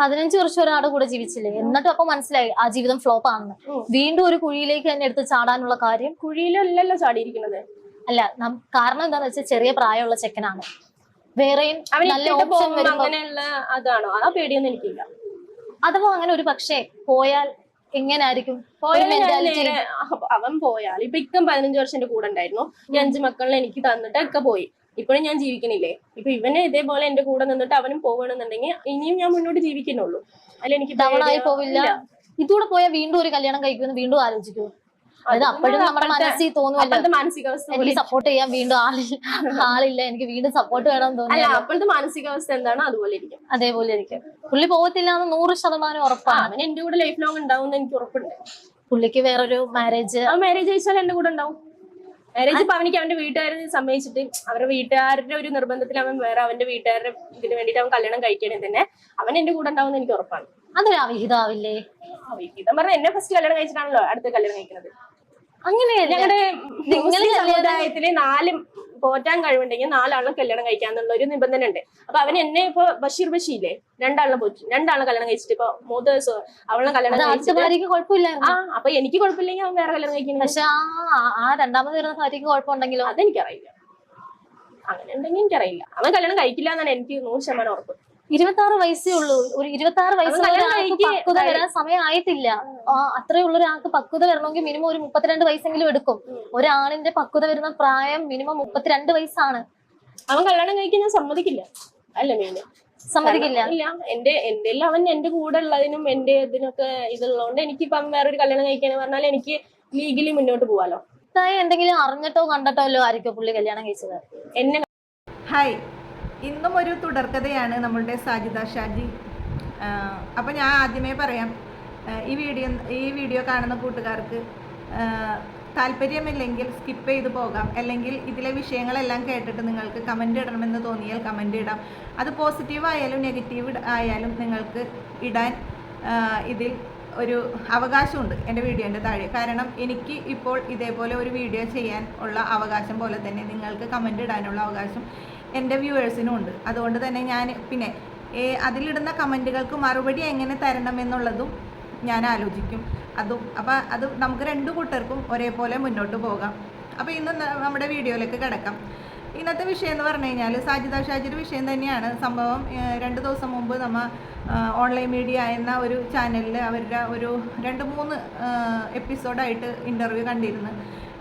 പതിനഞ്ച് വർഷം ഒരാളുടെ കൂടെ ജീവിച്ചില്ലേ? എന്നിട്ടും അപ്പൊ മനസ്സിലായി ആ ജീവിതം ഫ്ലോപ്പ് ആണെന്ന്. വീണ്ടും ഒരു കുഴിയിലേക്ക് തന്നെ എടുത്ത് ചാടാനുള്ള കാര്യം? കുഴിയിലല്ലല്ലോ ചാടിയിരിക്കുന്നത്. അല്ല കാരണം എന്താന്ന് വെച്ചാൽ ചെറിയ പ്രായമുള്ള ചെക്കനാണ്. വേറെയും നല്ല ഓപ്ഷൻ അങ്ങനെയുള്ള അതാണോ? ആ പേടിയൊന്നും എനിക്കില്ല. അഥവാ അങ്ങനെ ഒരു പക്ഷേ പോയാൽ എങ്ങനായിരിക്കും? അവൻ പോയാൽ ഇപ്പൊ ഇക്കം പതിനഞ്ച് വർഷം എന്റെ കൂടെ ഉണ്ടായിരുന്നു. ഈ അഞ്ചു മക്കളെ എനിക്ക് തന്നിട്ട് ഒക്കെ പോയി. ഇപ്പോഴും ഞാൻ ജീവിക്കണില്ലേ? ഇപ്പൊ ഇവനെ ഇതേപോലെ എന്റെ കൂടെ നിന്നിട്ട് അവനും പോകണമെന്നുണ്ടെങ്കിൽ ഇനിയും ഞാൻ മുന്നോട്ട് ജീവിക്കുന്നുള്ളൂ. അല്ല എനിക്ക് ഇതുകൂടെ പോവില്ല. ഇതൂടെ പോയാൽ വീണ്ടും ഒരു കല്യാണം കഴിക്കുമെന്ന് വീണ്ടും ആലോചിക്കൂ. അതായത് അത് അപ്പോഴും നമ്മുടെ മനസ്സിൽ തോന്നുമല്ലോ മാനസികാവസ്ഥ എനിക്ക് സപ്പോർട്ട് ചെയ്യാൻ വീണ്ടും ആളില്ല ആളില്ല. എനിക്ക് വീണ്ടും സപ്പോർട്ട് വേണം തോന്നിയാലോ അപ്പോഴത്തെ മാനസികാവസ്ഥ എന്താണ് അതുപോലെ ഇരിക്കും. അതേപോലെ ഇരിക്കും. പുള്ളി പോകത്തില്ല എന്ന് നൂറ് ശതമാനം ഉറപ്പാണ്. അവൻ എന്റെ കൂടെ ലൈഫ് ലോങ് ഉണ്ടാവും എന്ന് എനിക്ക് ഉറപ്പുണ്ട്. പുള്ളിക്ക് വേറൊരു മാരേജ് മാരേജ് കഴിച്ചാൽ എന്റെ കൂടെ ഉണ്ടാവും. മാരേജ് ഇപ്പൊ അവനിക്ക് അവന്റെ വീട്ടുകാരെ സമ്മതിച്ചിട്ട് അവരുടെ വീട്ടുകാരുടെ ഒരു നിർബന്ധത്തിൽ അവൻ വേറെ അവന്റെ വീട്ടുകാരുടെ ഇതിന് വേണ്ടിട്ട് അവൻ കല്യാണം കഴിക്കണേ തന്നെ അവൻ എന്റെ കൂടെ ഉണ്ടാവും എനിക്ക് ഉറപ്പാണ്. അതൊരു അവിഹിതാവില്ലേ? അവിഹിതം പറഞ്ഞ എന്നെ ഫസ്റ്റ് കല്യാണം കഴിച്ചിട്ടാണല്ലോ അടുത്ത കല്യാണം കഴിക്കുന്നത് അങ്ങനെ ഞങ്ങളുടെ സമുദായത്തിൽ നാല് പോറ്റാൻ കഴിവുണ്ടെങ്കിൽ നാലാളും കല്യാണം കഴിക്കാന്നുള്ള ഒരു നിബന്ധന ഉണ്ട് അപ്പൊ അവൻ എന്നെ ഇപ്പൊ ബഷീർ ബഷീല്ലേ? രണ്ടാളും പോറ്റി രണ്ടാളും കല്യാണം കഴിച്ചിട്ട് ഇപ്പൊ മൂന്ന് ദിവസം അവളെ കല്യാണം കഴിച്ചിട്ട് ആ അപ്പൊ എനിക്ക് കുഴപ്പമില്ലെങ്കിൽ അവൻ വേറെ കല്യാണം കഴിക്കുന്നു പക്ഷെ ആ ആ രണ്ടാമത് വരുന്ന ഭാര്യക്ക് കുഴപ്പമുണ്ടെങ്കിലോ? അതെനിക്കറിയില്ല. അങ്ങനെ ഉണ്ടെങ്കിൽ എനിക്കറിയില്ല. അവൻ കല്യാണം കഴിക്കില്ല എന്നാണ് എനിക്ക് നൂറ് ശതമാനം ഉറപ്പ്. ഇരുപത്തി ആറ് വയസ്സേ ഉള്ളൂ. ഒരു ഇരുപത്തി ആറ് വയസ്സുള്ള പക്വത വരാൻ സമയമായിട്ടില്ല അത്രയുള്ള ഒരാൾക്ക് പക്വത വരണമെങ്കിൽ മിനിമം ഒരു മുപ്പത്തിരണ്ട് വയസ്സെങ്കിലും എടുക്കും. ഒരാണിന്റെ പക്വത വരുന്ന പ്രായം മിനിമം മുപ്പത്തിരണ്ട് വയസ്സാണ്. അവൻ കല്യാണം കഴിക്കാൻ ഞാൻ സമ്മതിക്കില്ല. അല്ല മെയിന് സമ്മതിക്കില്ല. ഇല്ല. എന്റെ എന്റെ അവൻ എന്റെ കൂടെ ഉള്ളതിനും എന്റെ ഇതിനൊക്കെ ഇതുള്ളതുകൊണ്ട് എനിക്കിപ്പോ വേറെ വേറൊരു കല്യാണം കഴിക്കാന്ന് പറഞ്ഞാൽ എനിക്ക് ലീഗലി മുന്നോട്ട് പോവാലോ. എന്തെങ്കിലും അറിഞ്ഞിട്ടോ കണ്ടിട്ടോ അല്ലോ ആയിരിക്കും പുള്ളി കല്യാണം കഴിച്ചത്? എന്നെ ഹായ് ഇന്നും ഒരു തുടർക്കഥയാണ് നമ്മളുടെ സാജിദ ഷാജി. അപ്പോൾ ഞാൻ ആദ്യമേ പറയാം ഈ വീഡിയോ ഈ വീഡിയോ കാണുന്ന കൂട്ടുകാർക്ക് താല്പര്യമില്ലെങ്കിൽ സ്കിപ്പ് ചെയ്ത് പോകാം. അല്ലെങ്കിൽ ഇതിലെ വിഷയങ്ങളെല്ലാം കേട്ടിട്ട് നിങ്ങൾക്ക് കമന്റ് ഇടണമെന്ന് തോന്നിയാൽ കമന്റ് ഇടാം. അത് പോസിറ്റീവ് ആയാലും നെഗറ്റീവ് ആയാലും നിങ്ങൾക്ക് ഇടാൻ ഇതിൽ ഒരു അവകാശമുണ്ട് എന്റെ വീഡിയോന്റെ താഴെ. കാരണം എനിക്ക് ഇപ്പോൾ ഇതേപോലെ ഒരു വീഡിയോ ചെയ്യാൻ ഉള്ള അവകാശം പോലെ തന്നെ നിങ്ങൾക്ക് കമന്റ് ഇടാനുള്ള അവകാശം എന്റെ വ്യൂവേഴ്സിനും ഉണ്ട്. അതുകൊണ്ട് തന്നെ ഞാൻ പിന്നെ അതിലിടുന്ന കമന്റുകൾക്ക് മറുപടി എങ്ങനെ തരണം എന്നുള്ളതും ഞാൻ ആലോചിക്കും. അതും അപ്പോൾ അത് നമുക്ക് രണ്ടു കൂട്ടർക്കും ഒരേപോലെ മുന്നോട്ട് പോകാം. അപ്പോൾ ഇന്ന് നമ്മുടെ വീഡിയോയിലേക്ക് കിടക്കാം. ഇന്നത്തെ വിഷയം എന്ന് പറഞ്ഞു കഴിഞ്ഞാൽ സാജിദ ഷാജിയുടെ വിഷയം തന്നെയാണ്. സംഭവം രണ്ട് ദിവസം മുമ്പ് നമ്മ ഓൺലൈൻ മീഡിയ എന്ന ഒരു ചാനലിൽ അവരുടെ ഒരു രണ്ട് മൂന്ന് എപ്പിസോഡായിട്ട് ഇന്റർവ്യൂ കണ്ടിരുന്നു.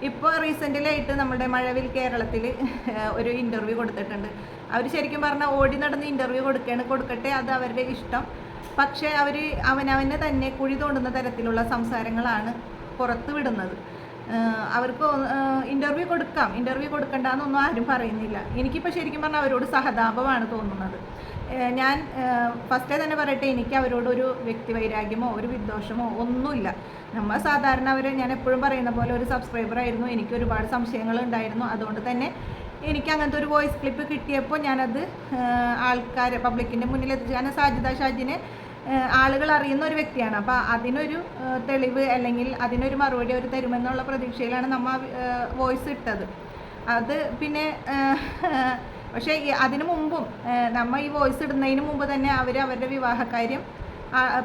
ഇപ്പോൾ റീസെന്റിലായിട്ട് നമ്മുടെ മഴവിൽ കേരളത്തിൽ ഒരു ഇന്റർവ്യൂ കൊടുത്തിട്ടുണ്ട്. അവർ ശരിക്കും പറഞ്ഞാൽ ഓടി നടന്ന് ഇന്റർവ്യൂ കൊടുക്കുകയാണ് കൊടുക്കട്ടെ അത് അവരുടെ ഇഷ്ടം. പക്ഷേ അവർ അവനവനെ തന്നെ കുഴി തോണ്ടുന്ന തരത്തിലുള്ള സംസാരങ്ങളാണ് പുറത്ത് വിടുന്നത് അവർക്ക് ഇന്റർവ്യൂ കൊടുക്കാം. ഇന്റർവ്യൂ കൊടുക്കണ്ടെന്നൊന്നും ആരും പറയുന്നില്ല. എനിക്കിപ്പോൾ ശരിക്കും പറഞ്ഞാൽ അവരോട് സഹതാപമാണ് തോന്നുന്നത്. ഞാൻ ഫസ്റ്റേ തന്നെ പറയട്ടെ എനിക്ക് അവരോടൊരു വ്യക്തിവൈരാഗ്യമോ ഒരു വിദ്വേഷമോ ഒന്നുമില്ല. നമ്മൾ സാധാരണ അവർ ഞാൻ എപ്പോഴും പറയുന്ന പോലെ ഒരു സബ്സ്ക്രൈബർ ആയിരുന്നു. എനിക്ക് ഒരുപാട് സംശയങ്ങൾ ഉണ്ടായിരുന്നു. അതുകൊണ്ട് തന്നെ എനിക്ക് അങ്ങനത്തെ ഒരു വോയിസ് ക്ലിപ്പ് കിട്ടിയപ്പോൾ ഞാനത് ആൾക്കാർ പബ്ലിക്കിന്റെ മുന്നിൽ എത്തിച്ചു കാരണം സാജിദ ഷാജിനെ ആളുകൾ അറിയുന്ന ഒരു വ്യക്തിയാണ്. അപ്പോൾ അതിനൊരു തെളിവ് അല്ലെങ്കിൽ അതിനൊരു മറുപടി അവർ തരുമെന്നുള്ള പ്രതീക്ഷയിലാണ് നമ്മ വോയിസ് ഇട്ടത്. അത് പിന്നെ പക്ഷേ അതിനു മുമ്പും നമ്മൾ നമ്മ ഈ വോയിസ് ഇടുന്നതിന് മുമ്പ് തന്നെ അവർ അവരുടെ വിവാഹകാര്യം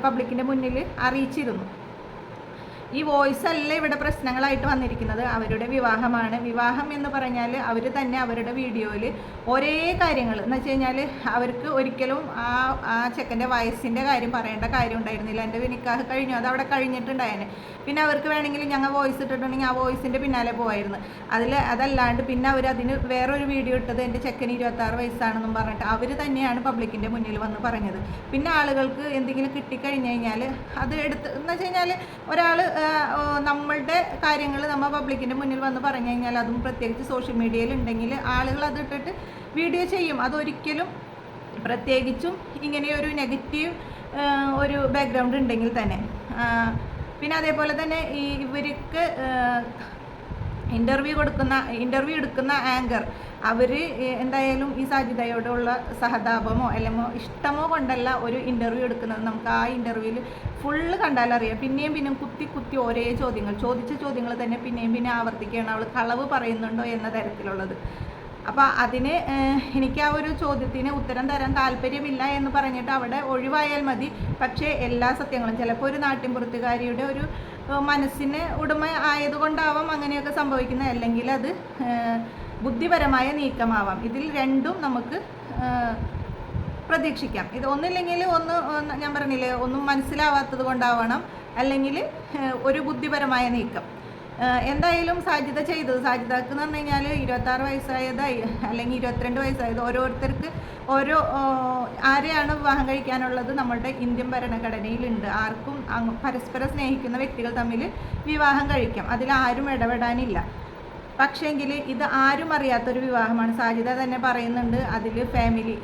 പബ്ലിക്കിന്റെ മുന്നിൽ അറിയിച്ചിരുന്നു. ഈ വോയിസ് അല്ല ഇവിടെ പ്രശ്നങ്ങളായിട്ട് വന്നിരിക്കുന്നത്? അവരുടെ വിവാഹമാണ്. വിവാഹം എന്ന് പറഞ്ഞാൽ അവർ തന്നെ അവരുടെ വീഡിയോയിൽ ഒരേ കാര്യങ്ങൾ എന്ന് വെച്ച് കഴിഞ്ഞാൽ അവർക്ക് ഒരിക്കലും ആ ആ ചെക്കന്റെ വയസ്സിന്റെ കാര്യം പറയേണ്ട കാര്യം ഉണ്ടായിരുന്നില്ല. എന്റെ നിക്കാഹ് കഴിഞ്ഞു. അത് അവിടെ കഴിഞ്ഞിട്ടുണ്ടായേനെ. പിന്നെ അവർക്ക് വേണമെങ്കിൽ ഞങ്ങൾ വോയിസ് ഇട്ടിട്ടുണ്ടെങ്കിൽ ആ വോയിസിന്റെ പിന്നാലെ പോവായിരുന്നു. അതിൽ അതല്ലാണ്ട് പിന്നെ അവർ അതിന് വേറൊരു വീഡിയോ ഇട്ടത് എന്റെ ചെക്കന് ഇരുപത്താറ് വയസ്സാണെന്നും പറഞ്ഞിട്ട് അവർ തന്നെയാണ് പബ്ലിക്കിന്റെ മുന്നിൽ വന്ന് പറഞ്ഞത്. പിന്നെ ആളുകൾക്ക് എന്തെങ്കിലും കിട്ടിക്കഴിഞ്ഞ് കഴിഞ്ഞാൽ അത് എടുത്ത് എന്ന് വെച്ച് കഴിഞ്ഞാൽ ഒരാൾ നമ്മളുടെ കാര്യങ്ങൾ നമ്മൾ പബ്ലിക്കിന്റെ മുന്നിൽ വന്ന് പറഞ്ഞു കഴിഞ്ഞാൽ അതും പ്രത്യേകിച്ച് സോഷ്യൽ മീഡിയയിൽ ഉണ്ടെങ്കിൽ ആളുകൾ അത് ഇട്ടിട്ട് വീഡിയോ ചെയ്യും. അതൊരിക്കലും പ്രത്യേകിച്ചും ഇങ്ങനെ ഒരു നെഗറ്റീവ് ഒരു ബാക്ക്ഗ്രൗണ്ട് ഉണ്ടെങ്കിൽ തന്നെ. പിന്നെ അതേപോലെ തന്നെ ഈ ഇവർക്ക് ഇന്റർവ്യൂ കൊടുക്കുന്ന ഇന്റർവ്യൂ എടുക്കുന്ന ആങ്കർ അവർ എന്തായാലും ഈ സാധ്യതയോടുള്ള സഹതാപമോ അല്ലെങ്കിൽ ഇഷ്ടമോ കൊണ്ടല്ല ഒരു ഇന്റർവ്യൂ എടുക്കുന്നത്. നമുക്ക് ആ ഇന്റർവ്യൂവിൽ ഫുള്ള് കണ്ടാലറിയാം പിന്നെയും പിന്നെയും കുത്തി കുത്തി ഒരേ ചോദ്യങ്ങൾ ചോദിച്ച ചോദ്യങ്ങൾ തന്നെ പിന്നെയും പിന്നെ ആവർത്തിക്കുകയാണ് അവൾ കളവ് പറയുന്നുണ്ടോ എന്ന തരത്തിലുള്ളത്. അപ്പോൾ അതിന് എനിക്ക് ആ ഒരു ചോദ്യത്തിന് ഉത്തരം തരാൻ താല്പര്യമില്ല എന്ന് പറഞ്ഞിട്ട് അവിടെ ഒഴിവായാൽ മതി. പക്ഷേ എല്ലാ സത്യങ്ങളും ചിലപ്പോൾ ഒരു നാട്ടിൻപുറത്തുകാരിയുടെ ഒരു മനസ്സിന് ഉടമ ആയതുകൊണ്ടാവാം അങ്ങനെയൊക്കെ സംഭവിക്കുന്നത്. അല്ലെങ്കിൽ അത് ബുദ്ധിപരമായ നീക്കമാവാം. ഇതിൽ രണ്ടും നമുക്ക് പ്രതീക്ഷിക്കാം. ഇത് ഒന്നില്ലെങ്കിൽ ഒന്ന് ഞാൻ പറഞ്ഞില്ലേ ഒന്നും മനസ്സിലാവാത്തത് കൊണ്ടാവണം. അല്ലെങ്കിൽ ഒരു ബുദ്ധിപരമായ നീക്കം. എന്തായാലും സാജിത ചെയ്തത്. സാജിതക്ക് എന്ന് പറഞ്ഞു കഴിഞ്ഞാൽ ഇരുപത്താറ് വയസ്സായതായി അല്ലെങ്കിൽ ഇരുപത്തിരണ്ട് വയസ്സായത് ഓരോരുത്തർക്ക് ഓരോ ആരെയാണ് വിവാഹം കഴിക്കാനുള്ളത് നമ്മളുടെ ഇന്ത്യൻ ഭരണഘടനയിലുണ്ട്. ആർക്കും പരസ്പരം സ്നേഹിക്കുന്ന വ്യക്തികൾ തമ്മിൽ വിവാഹം കഴിക്കാം. അതിൽ ആരും ഇടപെടാനില്ല. പക്ഷേങ്കിൽ ഇത് ആരും അറിയാത്തൊരു വിവാഹമാണ്. സാജിത തന്നെ പറയുന്നുണ്ട് അതിൽ ഫാമിലി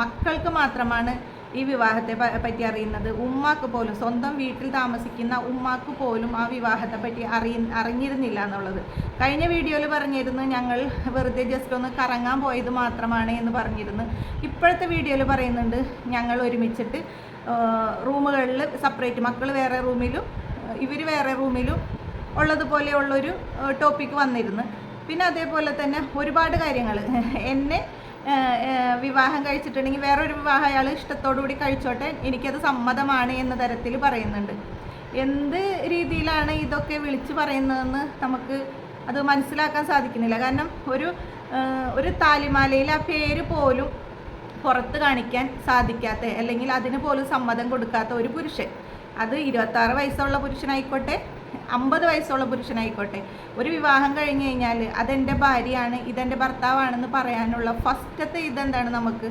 മക്കൾക്ക് മാത്രമാണ് ഈ വിവാഹത്തെ പറ്റി അറിയുന്നത് ഉമ്മാക്ക് പോലും സ്വന്തം വീട്ടിൽ താമസിക്കുന്ന ഉമ്മാക്ക് പോലും ആ വിവാഹത്തെ പറ്റി അറിയ അറിഞ്ഞിരുന്നില്ല എന്നുള്ളത്. കഴിഞ്ഞ വീഡിയോയിൽ പറഞ്ഞിരുന്നു ഞങ്ങൾ വെറുതെ ജസ്റ്റ് ഒന്ന് കറങ്ങാൻ പോയത് മാത്രമാണ് എന്ന് പറഞ്ഞിരുന്നു. ഇപ്പോഴത്തെ വീഡിയോയിൽ പറയുന്നുണ്ട് ഞങ്ങൾ ഒരുമിച്ചിട്ട് റൂമുകളിൽ സെപ്പറേറ്റ് മക്കൾ വേറെ റൂമിലും ഇവർ വേറെ റൂമിലും ഉള്ളതുപോലെയുള്ളൊരു ടോപ്പിക്ക് വന്നിരുന്നു. പിന്നെ അതേപോലെ തന്നെ ഒരുപാട് കാര്യങ്ങൾ എന്നെ വിവാഹം കഴിച്ചിട്ടുണ്ടെങ്കിൽ വേറൊരു വിവാഹം അയാൾ ഇഷ്ടത്തോടുകൂടി കഴിച്ചോട്ടെ. എനിക്കത് സമ്മതമാണ് എന്ന തരത്തിൽ പറയുന്നുണ്ട്. എന്ത് രീതിയിലാണ് ഇതൊക്കെ വിളിച്ചു പറയുന്നതെന്ന് നമുക്ക് അത് മനസ്സിലാക്കാൻ സാധിക്കുന്നില്ല. കാരണം ഒരു ഒരു താലിമാലയിൽ ആ പേര് പോലും പുറത്ത് കാണിക്കാൻ സാധിക്കാത്ത അല്ലെങ്കിൽ അതിന് പോലും സമ്മതം കൊടുക്കാത്ത ഒരു പുരുഷൻ. അത് ഇരുപത്താറ് വയസ്സുള്ള പുരുഷനായിക്കോട്ടെ അമ്പത് വയസ്സുള്ള പുരുഷനായിക്കോട്ടെ. ഒരു വിവാഹം കഴിഞ്ഞ് കഴിഞ്ഞാൽ അതെന്റെ ഭാര്യയാണ് ഇതെന്റെ ഭർത്താവാണെന്ന് പറയാനുള്ള ഫസ്റ്റത്തെ ഇതെന്താണ് നമുക്ക്?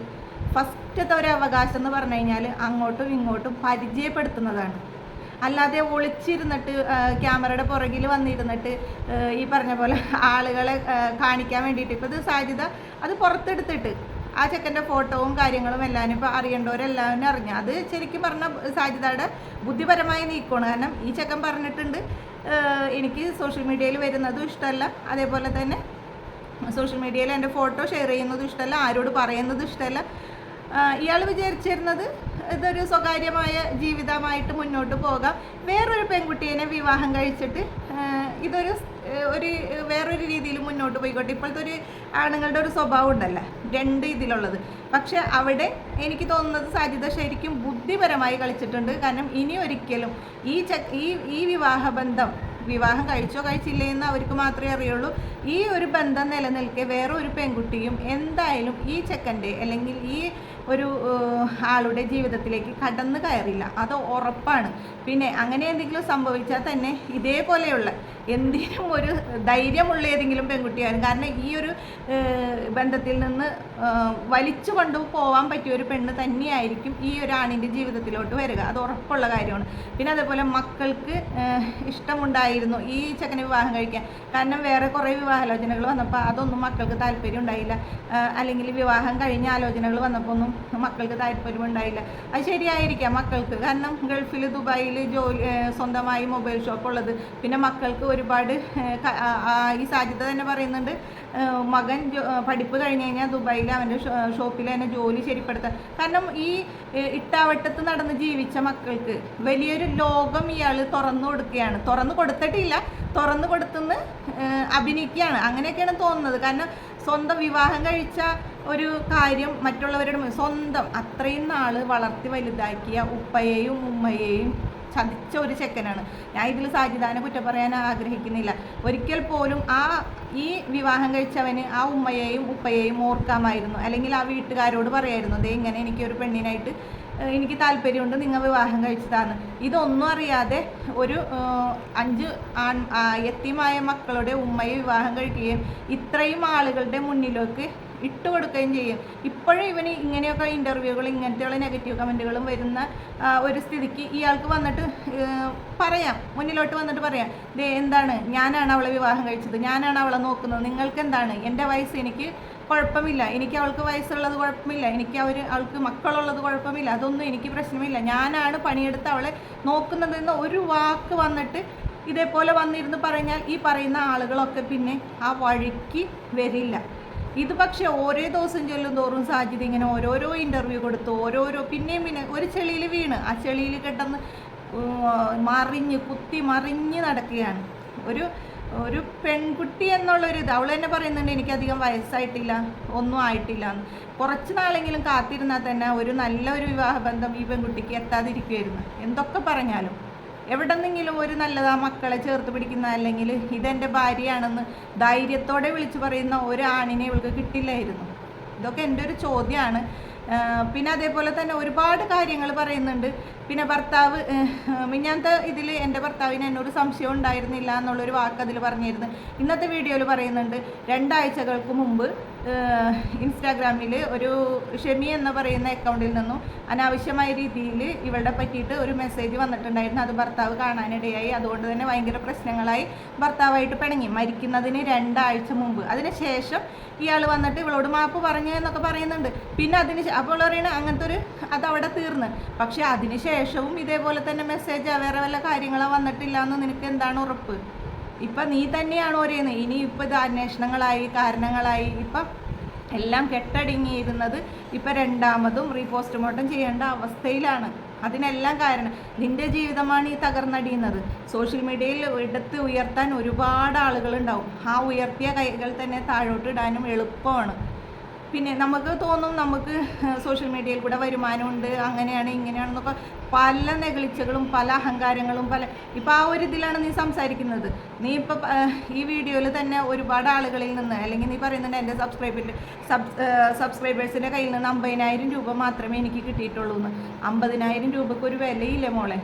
ഫസ്റ്റത്തെ ഒരു അവകാശം എന്ന് പറഞ്ഞു കഴിഞ്ഞാൽ അങ്ങോട്ടും ഇങ്ങോട്ടും പരിചയപ്പെടുത്തുന്നതാണ്. അല്ലാതെ ഒളിച്ചിരുന്നിട്ട് ക്യാമറയുടെ പുറകിൽ വന്നിരുന്നിട്ട് ഈ പറഞ്ഞ പോലെ ആളുകളെ കാണിക്കാൻ വേണ്ടിയിട്ട്. ഇപ്പോൾ ഇത് സാധ്യത അത് പുറത്തെടുത്തിട്ട്. ആ ചെക്കന്റെ ഫോട്ടോവും കാര്യങ്ങളും എല്ലാവരും ഇപ്പോൾ അറിയേണ്ടവരെല്ലാവരും അറിഞ്ഞു അത് ശരിക്കും പറഞ്ഞ സാധ്യതയുടെ ബുദ്ധിപരമായി നീക്കമാണ് കാരണം ഈ ചെക്കൻ പറഞ്ഞിട്ടുണ്ട് എനിക്ക് സോഷ്യൽ മീഡിയയിൽ വരുന്നതും ഇഷ്ടമല്ല. അതേപോലെ തന്നെ സോഷ്യൽ മീഡിയയിൽ എന്റെ ഫോട്ടോ ഷെയർ ചെയ്യുന്നതും ഇഷ്ടമല്ല ആരോട് പറയുന്നതും ഇഷ്ടമല്ല. ഇയാൾ വിചാരിച്ചിരുന്നത് ഇതൊരു സ്വകാര്യമായ ജീവിതമായിട്ട് മുന്നോട്ട് പോകാം. വേറൊരു പെൺകുട്ടീനെ വിവാഹം കഴിച്ചിട്ട് ഇതൊരു ഒരു വേറൊരു രീതിയിൽ മുന്നോട്ട് പോയിക്കോട്ടെ. ഇപ്പോഴത്തെ ഒരു ആണുങ്ങളുടെ ഒരു സ്വഭാവം ഉണ്ടല്ലോ രണ്ട് ഇതിലുള്ളത്. പക്ഷെ അവിടെ എനിക്ക് തോന്നുന്നത് സാധ്യത ശരിക്കും ബുദ്ധിപരമായി കളിച്ചിട്ടുണ്ട്. കാരണം ഇനി ഒരിക്കലും ഈ ച ഈ ഈ വിവാഹബന്ധം വിവാഹം കഴിച്ചോ കഴിച്ചില്ലേ എന്ന് അവർക്ക് മാത്രമേ അറിയുള്ളൂ. ഈ ഒരു ബന്ധം നിലനിൽക്കെ വേറെ ഒരു പെൺകുട്ടിയും എന്തായാലും ഈ ചെക്കന്റെ അല്ലെങ്കിൽ ഈ ഒരു ആളുടെ ജീവിതത്തിലേക്ക് കടന്നു കയറില്ല. അത് ഉറപ്പാണ്. പിന്നെ അങ്ങനെ എന്തെങ്കിലും സംഭവിച്ചാൽ തന്നെ ഇതേപോലെയുള്ള എന്തിനും ഒരു ധൈര്യമുള്ള ഏതെങ്കിലും പെൺകുട്ടിയായിരുന്നു. കാരണം ഈ ഒരു ബന്ധത്തിൽ നിന്ന് വലിച്ചു കൊണ്ടു പോകാൻ പറ്റിയ ഒരു പെണ്ണ് തന്നെയായിരിക്കും ഈ ഒരു ആണിന്റെ ജീവിതത്തിലോട്ട് വരിക. അത് ഉറപ്പുള്ള കാര്യമാണ്. പിന്നെ അതേപോലെ മക്കൾക്ക് ഇഷ്ടമുണ്ടായിരുന്നു ഈ ചെക്കനെ വിവാഹം കഴിക്കാൻ. കാരണം വേറെ കുറേ വിവാഹാലോചനകൾ വന്നപ്പോൾ അതൊന്നും മക്കൾക്ക് താല്പര്യം ഉണ്ടായില്ല. അല്ലെങ്കിൽ വിവാഹം കഴിഞ്ഞ ആലോചനകൾ വന്നപ്പോൾ ഒന്നും മക്കൾക്ക് താല്പര്യം ഉണ്ടായില്ല. അത് ശരിയായിരിക്കാം മക്കൾക്ക്. കാരണം ഗൾഫിൽ ദുബായിൽ ജോലി സ്വന്തമായി മൊബൈൽ ഷോപ്പ് ഉള്ളത് പിന്നെ മക്കൾക്ക് ഒരുപാട് ഈ സാധ്യത തന്നെ പറയുന്നുണ്ട്. ഏഹ്, പഠിപ്പ് കഴിഞ്ഞ് കഴിഞ്ഞാൽ ദുബായിൽ അവന്റെ ഷോപ്പിൽ തന്നെ ജോലി ശരിപ്പെടുത്താൻ കാരണം ഈ ഇട്ടാവട്ടത്ത് നടന്ന് ജീവിച്ച മക്കൾക്ക് വലിയൊരു ലോകം ഇയാൾ തുറന്നു കൊടുക്കുകയാണ്. തുറന്നു കൊടുത്തിട്ടില്ല തുറന്നു കൊടുത്തുനിന്ന് അഭിനയിക്കുകയാണ്. അങ്ങനെയൊക്കെയാണ് തോന്നുന്നത്. കാരണം സ്വന്തം വിവാഹം കഴിച്ച ഒരു കാര്യം മറ്റുള്ളവരുടെ സ്വന്തം. അത്രയും നാൾ വളർത്തി വലുതാക്കിയ ഉപ്പയെയും ഉമ്മയെയും ചതിച്ച ഒരു ചെക്കനാണ്. ഞാൻ ഇതിൽ സാജിദാനെ കുറ്റം പറയാൻ ആഗ്രഹിക്കുന്നില്ല. ഒരിക്കൽ പോലും ആ ഈ വിവാഹം കഴിച്ചവന് ആ ഉമ്മയെയും ഉപ്പയെയും ഓർക്കാമായിരുന്നു. അല്ലെങ്കിൽ ആ വീട്ടുകാരോട് പറയായിരുന്നു ദേ ഇങ്ങനെ എനിക്കൊരു പെണ്ണിനായിട്ട് എനിക്ക് താല്പര്യമുണ്ട് നിങ്ങൾ വിവാഹം കഴിച്ചതാണ് ഇതൊന്നും അറിയാതെ ഒരു അഞ്ച് ആൺ ആ, മക്കളുടെ ഉമ്മയെ വിവാഹം കഴിക്കുകയും ഇത്രയും ആളുകളുടെ മുന്നിലേക്ക് ഇട്ട് കൊടുക്കുകയും ചെയ്യും. ഇപ്പോഴും ഇവന് ഇങ്ങനെയൊക്കെ ഇന്റർവ്യൂകൾ ഇങ്ങനത്തെയുള്ള നെഗറ്റീവ് കമന്റുകളും വരുന്ന ഒരു സ്ഥിതിക്ക് ഇയാൾക്ക് വന്നിട്ട് പറയാം. മുന്നിലോട്ട് വന്നിട്ട് പറയാം. ദേ എന്താണ്? ഞാനാണ് അവളെ വിവാഹം കഴിച്ചത്. ഞാനാണ് അവളെ നോക്കുന്നത്. നിങ്ങൾക്ക് എന്താണ്? എന്റെ വയസ്സ് എനിക്ക് കുഴപ്പമില്ല. എനിക്ക് അവൾക്ക് വയസ്സുള്ളത് കുഴപ്പമില്ല. എനിക്ക് അവർ അവൾക്ക് മക്കളുള്ളത് കുഴപ്പമില്ല. അതൊന്നും എനിക്ക് പ്രശ്നമില്ല. ഞാനാണ് പണിയെടുത്ത് അവളെ നോക്കുന്നതെന്ന് ഒരു വാക്ക് വന്നിട്ട് ഇതേപോലെ വന്നിരുന്ന് പറഞ്ഞാൽ ഈ പറയുന്ന ആളുകളൊക്കെ പിന്നെ ആ വഴിക്ക് വരില്ല. ഇത് പക്ഷേ ഓരോ ദിവസം ചെല്ലും തോറും സാധ്യത ഇങ്ങനെ ഓരോരോ ഇന്റർവ്യൂ കൊടുത്തു ഓരോരോ പിന്നെയും പിന്നെ ഒരു ചെളിയിൽ വീണ്. ആ ചെളിയിൽ കിടന്ന് ഉം, മറിഞ്ഞ് കുത്തി മറിഞ്ഞ് നടക്കുകയാണ്. ഒരു ഒരു പെൺകുട്ടി എന്നുള്ളൊരിത് അവൾ തന്നെ പറയുന്നുണ്ട് എനിക്കധികം വയസ്സായിട്ടില്ല ഒന്നും ആയിട്ടില്ല എന്ന്. കുറച്ച് നാളെങ്കിലും കാത്തിരുന്നാൽ തന്നെ ഒരു നല്ലൊരു വിവാഹബന്ധം ഈ പെൺകുട്ടിക്ക് എത്താതിരിക്കുമായിരുന്നു എന്തൊക്കെ പറഞ്ഞാലും. എവിടെന്നെങ്കിലും ഒരു നല്ലതാ മക്കളെ ചേർത്ത് പിടിക്കുന്ന അല്ലെങ്കിൽ ഇതെന്റെ ഭാര്യയാണെന്ന് ധൈര്യത്തോടെ വിളിച്ചു പറയുന്ന ഒരു ആണിനെ ഇവൾക്ക് കിട്ടില്ലായിരുന്നു. ഇതൊക്കെ എന്റെ ഒരു ചോദ്യമാണ് പിന്നെ അതേപോലെ തന്നെ ഒരുപാട് കാര്യങ്ങൾ പറയുന്നുണ്ട്. പിന്നെ ഭർത്താവ് മിഞ്ഞാത്ത ഇതിൽ എന്റെ ഭർത്താവിന് എന്നൊരു സംശയം ഉണ്ടായിരുന്നില്ല എന്നുള്ളൊരു വാക്ക് അതിൽ പറഞ്ഞിരുന്നു. ഇന്നത്തെ വീഡിയോയിൽ പറയുന്നുണ്ട് രണ്ടാഴ്ചകൾക്ക് മുമ്പ് ഇൻസ്റ്റാഗ്രാമിൽ ഒരു ഷെമി എന്ന് പറയുന്ന അക്കൗണ്ടിൽ നിന്നും അനാവശ്യമായ രീതിയിൽ ഇവളുടെ പറ്റിയിട്ട് ഒരു മെസ്സേജ് വന്നിട്ടുണ്ടായിരുന്നു. അത് ഭർത്താവ് കാണാനിടയായി. അതുകൊണ്ട് തന്നെ ഭയങ്കര പ്രശ്നങ്ങളായി. ഭർത്താവായിട്ട് പിണങ്ങി. മരിക്കുന്നതിന് രണ്ടാഴ്ച മുമ്പ്. അതിനുശേഷം ഇയാൾ വന്നിട്ട് ഇവളോട് മാപ്പ് പറഞ്ഞു എന്നൊക്കെ പറയുന്നുണ്ട്. പിന്നെ അതിന് അപ്പോൾ പറയണ അങ്ങനത്തെ ഒരു അത് അവിടെ തീർന്ന്. പക്ഷേ അതിന് ശേഷവും ഇതേപോലെ തന്നെ മെസ്സേജ് വേറെ വല്ല കാര്യങ്ങളോ വന്നിട്ടില്ല എന്ന് നിനക്ക് എന്താണ് ഉറപ്പ്? ഇപ്പം നീ തന്നെയാണ് ഒരേന്ന് ഇനി ഇപ്പം ഇത് അന്വേഷണങ്ങളായി കാരണങ്ങളായി. ഇപ്പം എല്ലാം കെട്ടടങ്ങിയിരുന്നത് ഇപ്പം രണ്ടാമതും റീപോസ്റ്റ്മോർട്ടം ചെയ്യേണ്ട അവസ്ഥയിലാണ്. അതിനെല്ലാം കാരണം നിന്റെ ജീവിതമാണ് ഈ തകർന്നടിയുന്നത്. സോഷ്യൽ മീഡിയയിൽ എടുത്ത് ഉയർത്താൻ ഒരുപാട് ആളുകൾ ഉണ്ടാവും ആ ഉയർത്തിയ കൈകൾ തന്നെ താഴോട്ട് ഇടാനും എളുപ്പമാണ്. പിന്നെ നമുക്ക് തോന്നും നമുക്ക് സോഷ്യൽ മീഡിയയിൽ കൂടെ വരുമാനമുണ്ട് അങ്ങനെയാണ് ഇങ്ങനെയാണെന്നൊക്കെ പല നെഗളിച്ചകളും പല അഹങ്കാരങ്ങളും പല ഇപ്പോൾ ആ ഒരു ഇതിലാണ് നീ സംസാരിക്കുന്നത്. നീ ഇപ്പം ഈ വീഡിയോയിൽ തന്നെ ഒരുപാട് ആളുകളിൽ നിന്ന് അല്ലെങ്കിൽ നീ പറയുന്നുണ്ട് എന്റെ സബ്സ്ക്രൈബിന്റെ സബ് സബ്സ്ക്രൈബേഴ്സിന്റെ കയ്യിൽ നിന്ന് അമ്പതിനായിരം രൂപ മാത്രമേ എനിക്ക് കിട്ടിയിട്ടുള്ളൂ എന്ന്. അമ്പതിനായിരം രൂപയ്ക്ക് ഒരു വിലയില്ല മോളെ.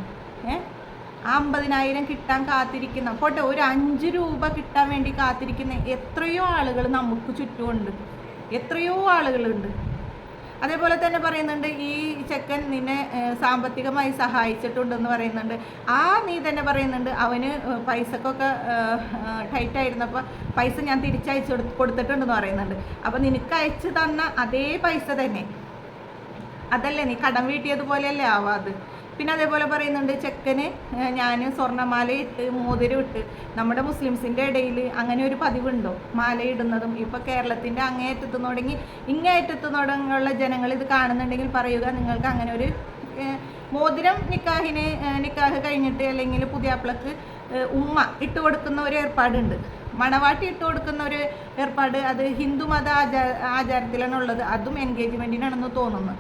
ആ അമ്പതിനായിരം കിട്ടാൻ കാത്തിരിക്കുന്ന പോട്ടെ ഒരു അഞ്ച് രൂപ കിട്ടാൻ വേണ്ടി കാത്തിരിക്കുന്ന എത്രയോ ആളുകൾ നമുക്ക് ചുറ്റുമുണ്ട്. എത്രയോ ആളുകളുണ്ട്. അതേപോലെ തന്നെ പറയുന്നുണ്ട് ഈ ചെക്കൻ നിന്നെ സാമ്പത്തികമായി സഹായിച്ചിട്ടുണ്ടെന്ന് പറയുന്നുണ്ട്. ആ നീ തന്നെ പറയുന്നുണ്ട് അവന് പൈസക്കൊക്കെ ടൈറ്റായിരുന്നപ്പോൾ പൈസ ഞാൻ തിരിച്ചയച്ചു കൊടു- കൊടുത്തിട്ടുണ്ടെന്ന് പറയുന്നുണ്ട്. അപ്പോൾ നിനക്ക് അയച്ചു തന്ന അതേ പൈസ തന്നെ. അതല്ലേ നീ കടം വീട്ടിയതുപോലെയല്ലേ ആവാത് പിന്നെ അതേപോലെ പറയുന്നുണ്ട് ചെക്കന് ഞാൻ സ്വർണമാല ഇട്ട് മോതിരം ഇട്ട് നമ്മുടെ മുസ്ലിംസിന്റെ ഇടയിൽ അങ്ങനെ ഒരു പതിവുണ്ടോ? മാല ഇടുന്നതും ഇപ്പോൾ കേരളത്തിന്റെ അങ്ങേയറ്റത്ത് തുടങ്ങി ഇങ്ങേയറ്റത്ത് തുടങ്ങിയുള്ള ജനങ്ങൾ ഇത് കാണുന്നുണ്ടെങ്കിൽ പറയുക നിങ്ങൾക്ക് അങ്ങനെ ഒരു മോതിരം നിക്കാഹിന് നിക്കാഹ് കഴിഞ്ഞിട്ട് അല്ലെങ്കിൽ പുതിയാപ്പിളക്ക് പ്ലക്ക് ഉമ്മ ഇട്ട് കൊടുക്കുന്ന ഒരു ഏർപ്പാടുണ്ട്. മണവാട്ടി ഇട്ട് കൊടുക്കുന്ന ഒരു ഏർപ്പാട് അത് ഹിന്ദു മത ആചാര ആചാരത്തിലാണ് ഉള്ളത് അതും എൻഗേജ്മെന്റിനാണെന്ന് തോന്നുന്നു.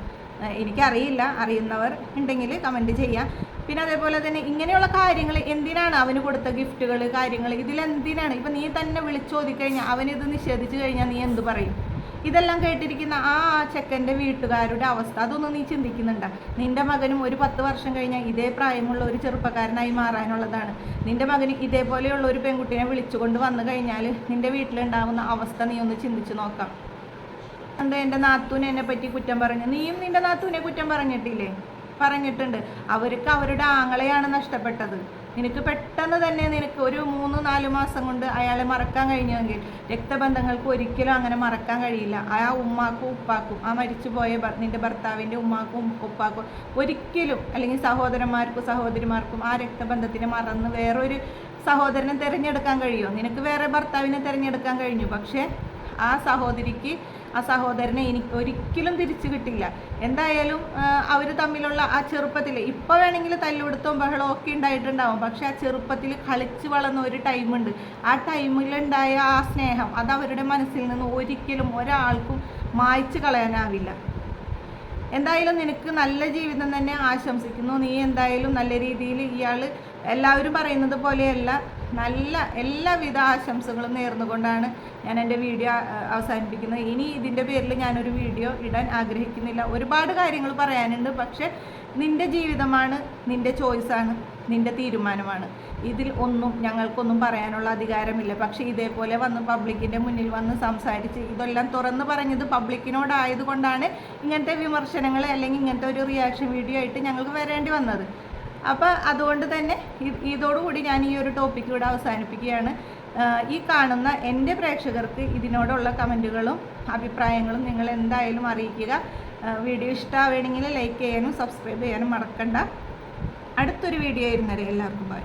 എനിക്കറിയില്ല അറിയുന്നവർ ഉണ്ടെങ്കിൽ കമന്റ് ചെയ്യാം. പിന്നെ അതേപോലെ തന്നെ ഇങ്ങനെയുള്ള കാര്യങ്ങൾ എന്തിനാണ് അവന് കൊടുത്ത ഗിഫ്റ്റുകൾ കാര്യങ്ങൾ? ഇതിലെന്തിനാണ് ഇപ്പം നീ തന്നെ വിളിച്ചോദിക്കഴിഞ്ഞാൽ അവനിത് നിഷേധിച്ചു കഴിഞ്ഞാൽ നീ എന്ത് പറയും? ഇതെല്ലാം കേട്ടിരിക്കുന്ന ആ ചെക്കന്റെ വീട്ടുകാരുടെ അവസ്ഥ അതൊന്നും നീ ചിന്തിക്കുന്നുണ്ടോ. നിന്റെ മകനും ഒരു പത്ത് വർഷം കഴിഞ്ഞാൽ ഇതേ പ്രായമുള്ള ഒരു ചെറുപ്പക്കാരനായി മാറാനുള്ളതാണ്. നിന്റെ മകന് ഇതേപോലെയുള്ള ഒരു പെൺകുട്ടിയെ വിളിച്ചുകൊണ്ട് വന്നു കഴിഞ്ഞാൽ നിന്റെ വീട്ടിലുണ്ടാകുന്ന അവസ്ഥ നീ ഒന്ന് ചിന്തിച്ചു നോക്കാം. എന്താ എന്റെ നാത്തൂനെ എന്നെ പറ്റി കുറ്റം പറഞ്ഞു. നീയും നിന്റെ നാത്തൂനെ കുറ്റം പറഞ്ഞിട്ടില്ലേ? പറഞ്ഞിട്ടുണ്ട്. അവർക്ക് അവരുടെ ആങ്ങളെയാണ് നഷ്ടപ്പെട്ടത്. നിനക്ക് പെട്ടെന്ന് തന്നെ നിനക്ക് ഒരു മൂന്ന് നാല് മാസം കൊണ്ട് അയാളെ മറക്കാൻ കഴിഞ്ഞെങ്കിൽ രക്തബന്ധങ്ങൾക്ക് ഒരിക്കലും അങ്ങനെ മറക്കാൻ കഴിയില്ല. ആ ഉമ്മാക്കും ഉപ്പാക്കും ആ മരിച്ചുപോയ നിന്റെ ഭർത്താവിന്റെ ഉമ്മാക്കും ഉപ്പാക്കും ഒരിക്കലും അല്ലെങ്കിൽ സഹോദരന്മാർക്കും സഹോദരിമാർക്കും ആ രക്തബന്ധത്തിനെ മറന്ന് വേറൊരു സഹോദരനെ തിരഞ്ഞെടുക്കാൻ കഴിയുമോ? നിനക്ക് വേറെ ഭർത്താവിനെ തിരഞ്ഞെടുക്കാൻ കഴിഞ്ഞു. പക്ഷേ ആ സഹോദരിക്ക് ആ സഹോദരനെ എനിക്ക് ഒരിക്കലും തിരിച്ചു കിട്ടില്ല. എന്തായാലും അവർ തമ്മിലുള്ള ആ ചെറുപ്പത്തിൽ ഇപ്പോൾ വേണമെങ്കിൽ തല്ലുപിടുത്തവും ബഹളവും ഒക്കെ ഉണ്ടായിട്ടുണ്ടാവും. പക്ഷെ ആ ചെറുപ്പത്തിൽ കളിച്ച് വളർന്ന ഒരു ടൈമുണ്ട് ആ ടൈമിലുണ്ടായ ആ സ്നേഹം അത് അവരുടെ മനസ്സിൽ നിന്ന് ഒരിക്കലും ഒരാൾക്കും മായ്ച്ചു കളയാനാവില്ല. എന്തായാലും നിനക്ക് നല്ല ജീവിതം തന്നെ ആശംസിക്കുന്നു. നീ എന്തായാലും നല്ല രീതിയിൽ ഇയാൾ എല്ലാവരും പറയുന്നത് പോലെയല്ല നല്ല എല്ലാവിധ ആശംസകളും നേർന്നുകൊണ്ടാണ് ഞാൻ എന്റെ വീഡിയോ അവസാനിപ്പിക്കുന്നത്. ഇനി ഇതിന്റെ പേരിൽ ഞാനൊരു വീഡിയോ ഇടാൻ ആഗ്രഹിക്കുന്നില്ല. ഒരുപാട് കാര്യങ്ങൾ പറയാനുണ്ട് പക്ഷേ നിന്റെ ജീവിതമാണ് നിന്റെ ചോയ്സാണ് നിന്റെ തീരുമാനമാണ്. ഇതിൽ ഒന്നും ഞങ്ങൾക്കൊന്നും പറയാനുള്ള അധികാരമില്ല. പക്ഷേ ഇതേപോലെ വന്ന് പബ്ലിക്കിന്റെ മുന്നിൽ വന്ന് സംസാരിച്ച് ഇതെല്ലാം തുറന്ന് പറഞ്ഞത് പബ്ലിക്കിനോടായതുകൊണ്ടാണ് ഇങ്ങനത്തെ വിമർശനങ്ങൾ അല്ലെങ്കിൽ ഇങ്ങനത്തെ ഒരു റിയാക്ഷൻ വീഡിയോ ആയിട്ട് ഞങ്ങൾക്ക് വരേണ്ടി വന്നത്. അപ്പോൾ അതുകൊണ്ട് തന്നെ ഇതോടുകൂടി ഞാൻ ഈ ഒരു ടോപ്പിക്ക് ഇവിടെ അവസാനിപ്പിക്കുകയാണ്. ഈ കാണുന്ന എന്റെ പ്രേക്ഷകർക്ക് ഇതിനോടുള്ള കമന്റുകളും അഭിപ്രായങ്ങളും നിങ്ങൾ എന്തായാലും അറിയിക്കുക. വീഡിയോ ഇഷ്ടമാവുകയാണെങ്കിൽ ലൈക്ക് ചെയ്യാനും സബ്സ്ക്രൈബ് ചെയ്യാനും മറക്കണ്ട. അടുത്തൊരു വീഡിയോ ആയിരുന്നേരെ എല്ലാവർക്കും ബൈ